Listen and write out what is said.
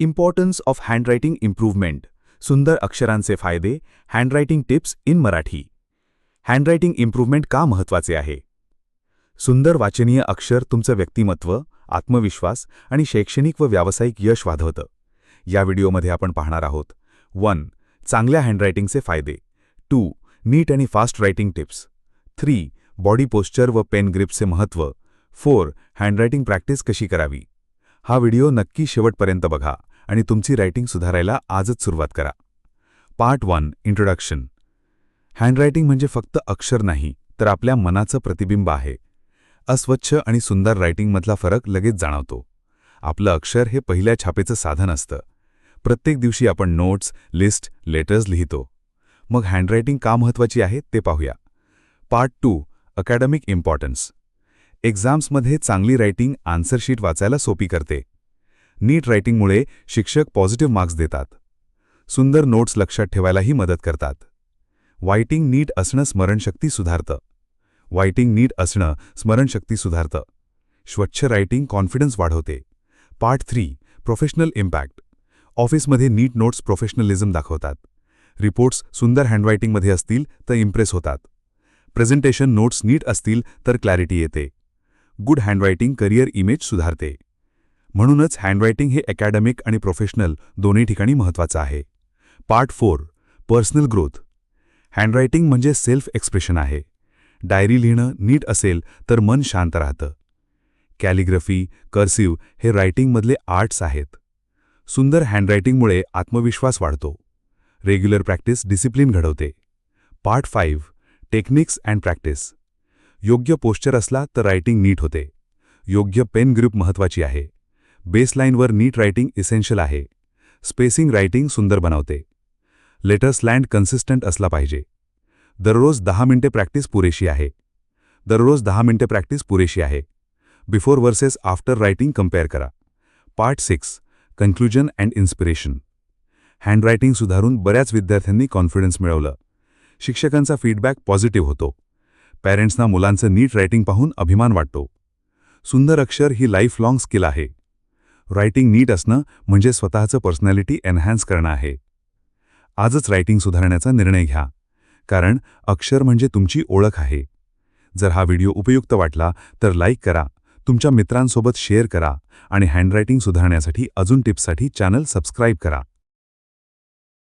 Importance of handwriting improvement सुंदर अक्षरांचे फायदे. Handwriting tips in Marathi. Handwriting improvement का महत्त्वाचे आहे? सुंदर वाचनीय अक्षर तुमचं व्यक्तिमत्व आत्मविश्वास आणि शैक्षणिक व व्यावसायिक यश वाढवतं. या व्हिडिओमध्ये आपण पाहणार आहोत. वन. चांगल्या हँडरायटिंगचे फायदे. टू. नीट आणि fast writing tips three. Body posture व पेन ग्रिप्सचे महत्त्व फोर. हँडरायटिंग प्रॅक्टिस कशी करावी? हा व्हिडिओ नक्की शेवटपर्यंत बघा. आणि तुमची रायटिंग सुधारायला आजच सुरुवात करा. Part one introduction. हँडरायटिंग म्हणजे फक्त अक्षर नाही तर आपल्या मनाचं प्रतिबिंब आहे. अस्वच्छ आणि सुंदर रायटिंगमधला फरक लगेच जाणवतो. आपलं अक्षर हे पहिल्या छापेचं साधन असतं. प्रत्येक दिवशी आपण नोट्स लिस्ट लेटर्स लिहितो. मग हँडरायटिंग का महत्त्वाची आहे ते पाहूया. Part two academic importance. एक्झाम्समध्ये चांगली रायटिंग आन्सरशीट वाचायला सोपी करते. नीट रायटिंगमुळे शिक्षक पॉझिटिव्ह मार्क्स देतात. सुंदर नोट्स लक्षात ठेवायलाही मदत करतात. वायटिंग नीट असणं स्मरणशक्ती सुधारतं. वायटिंग नीट असणं स्मरणशक्ती सुधारतं. स्वच्छ रायटिंग कॉन्फिडन्स वाढवते. Part three professional impact. ऑफिसमध्ये नीट नोट्स प्रोफेशनलिझम दाखवतात. रिपोर्ट्स सुंदर हँडरायटिंगमध्ये असतील तर इम्प्रेस होतात. प्रेझेंटेशन नोट्स नीट असतील तर क्लॅरिटी येते. गुड हँडरायटिंग करिअर इमेज सुधारते. म्हणूनच हँडरायटिंग हे अकॅडमिक आणि प्रोफेशनल दोन्ही ठिकाणी महत्त्वाचं आहे. Part four personal growth handwriting म्हणजे सेल्फ एक्सप्रेशन आहे. डायरी लिहिणं नीट असेल तर मन शांत राहतं. कॅलिग्रफी कर्सिव्ह हे रायटिंगमधले आर्ट्स आहेत. सुंदर हँडरायटिंगमुळे आत्मविश्वास वाढतो. Regular practice discipline घडवते. Part five techniques and practice योग्य पोश्चर असला तर रायटिंग नीट होते. योग्य पेन ग्रुप महत्त्वाची आहे. बेसलाईनवर नीट रायटिंग इसेन्शियल आहे. स्पेसिंग रायटिंग सुंदर बनवते. लेटर्स लँड कन्सिस्टंट असला पाहिजे. दररोज दहा मिनिटे प्रॅक्टिस पुरेशी आहे. दररोज दहा मिनिटे प्रॅक्टिस पुरेशी आहे. Before versus after writing compare करा. Part six conclusion and inspiration. Handwriting सुधारून बऱ्याच विद्यार्थ्यांनी कॉन्फिडन्स मिळवलं. शिक्षकांचा फीडबॅक पॉझिटिव्ह होतो. पॅरेंट्सना मुलांचं नीट रायटिंग पाहून अभिमान वाटतो. सुंदर अक्षर ही लाईफ लाँग स्किल आहे. रायटिंग नीट असणं म्हणजे स्वतःचं पर्सनॅलिटी एनहॅन्स करणं आहे. आजच रायटिंग सुधारण्याचा निर्णय घ्या. कारण अक्षर म्हणजे तुमची ओळख आहे. जर हा व्हिडिओ उपयुक्त वाटला तर लाईक करा. तुमच्या मित्रांसोबत शेअर करा. आणि हँडरायटिंग सुधारण्यासाठी अजून टिप्ससाठी चॅनल सबस्क्राईब करा.